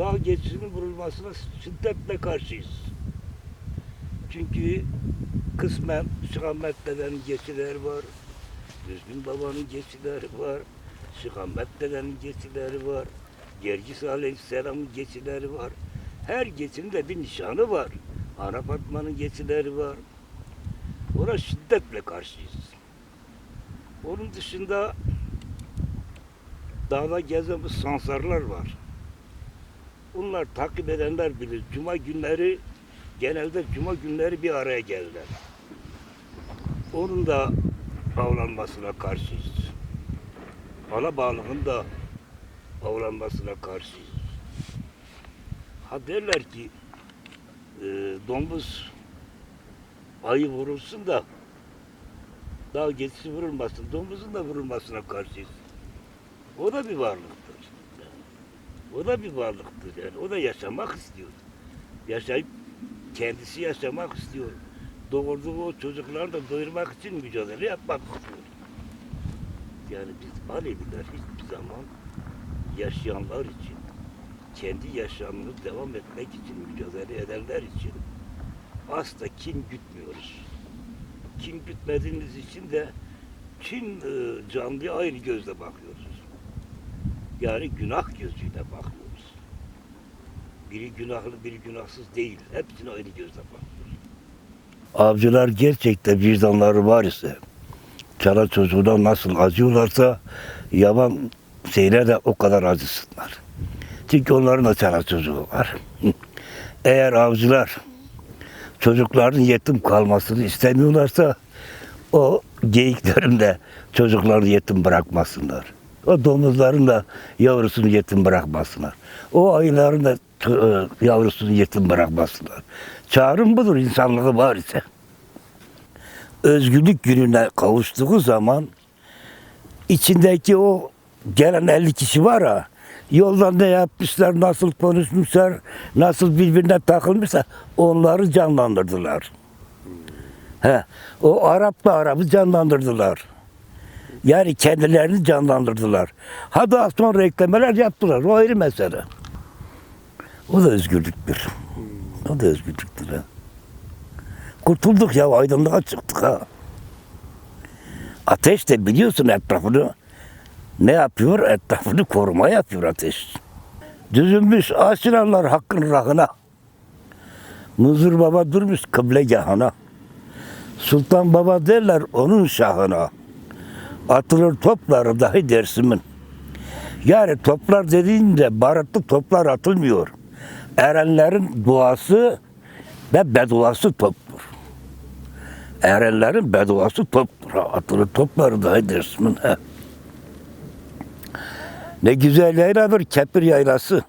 dağ geçişinin vurulmasına şiddetle karşıyız. Çünkü kısmen Şıkhamet dedenin geçileri var, Düzgün babanın geçileri var, Şıkhamet dedenin geçileri var, Gergis Aleyhisselam'ın geçileri var. Her geçinin de bir nişanı var. Ana Fatma'nın geçileri var. Ona şiddetle karşıyız. Onun dışında dağda gezemiz sansarlar var. Bunlar takip edenler bilir. Cuma günleri genelde cuma günleri bir araya gelirler. Onun da avlanmasına karşıyız. Alabağlığın da avlanmasına karşıyız. Ha derler ki e, domuz ayı vurulsun da dağ geçisi vurulmasın. Domuzun da vurulmasına karşıyız. O da bir varlıktır. O da bir varlıktır yani. O da yaşamak istiyor. Yaşayıp kendisi yaşamak istiyor. Doğurduğu o çocukları da doyurmak için mücadele yapmak istiyor. Yani biz Aleviler hiçbir zaman yaşayanlar için, kendi yaşamını devam etmek için mücadele edenler için asla kin gütmüyoruz. Kin gütmediğimiz için de tüm e, canlıya aynı gözle bakıyoruz. Yani günah gözüyle bakıyoruz. Biri günahlı, biri günahsız değil. Hepsine aynı gözle bakıyoruz. Avcılar gerçekten vicdanları var ise, çara çocuğuna nasıl acıyorlarsa, yaban şeyler de o kadar acısınlar. Çünkü onların da çara çocuğu var. Eğer avcılar çocukların yetim kalmasını istemiyorlarsa, o geyiklerin de çocuklarını yetim bırakmasınlar. O domuzların da yavrusunu yetim bırakmasınlar. O ayıların da e, yavrusunu yetim bırakmasınlar. Çağrım budur insanlığı var ise. Özgürlük gününe kavuştuğu zaman içindeki o gelen 50 kişi var ha yoldan ne yapmışlar, nasıl konuşmuşlar, nasıl birbirine takılmışsa onları canlandırdılar. He, o Arap'la Arap'ı canlandırdılar. Yani kendilerini canlandırdılar. Ha daha sonra eklemeler yaptılar. O ayrı mesele. O da özgürlüktür. O da özgürlüktür. Ha. Kurtulduk ya aydınlığa çıktık ha. Ateş de biliyorsun etrafını ne yapıyor? Etrafını koruma yapıyor ateş. Düzülmüş aşiranlar hakkın rahına. Muzur baba durmuş kıblegahına. Sultan baba derler onun şahına. Atılır topları dahi dersimin. Yani toplar dediğinde baratlı toplar atılmıyor. Erenlerin duası ve beduası toptur. Erenlerin beduası toptur. Atılır topları dahi dersimin. Ne güzel yayladır Kepir yaylası.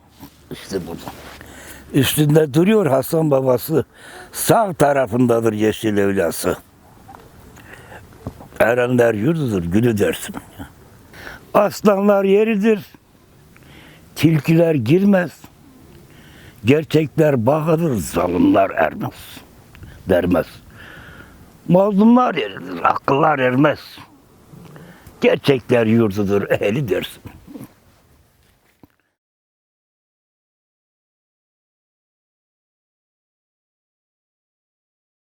İşte burada. Üstünde duruyor Hasan babası. Sağ tarafındadır yeşil evlası. Erenler yurdudur gülü dersin. Aslanlar yeridir. Tilkiler girmez. Gerçekler bağırır, zalimler ermez. Dermez. Mazlumlar yeridir, akıllar ermez. Gerçekler yurdudur ehli dersin.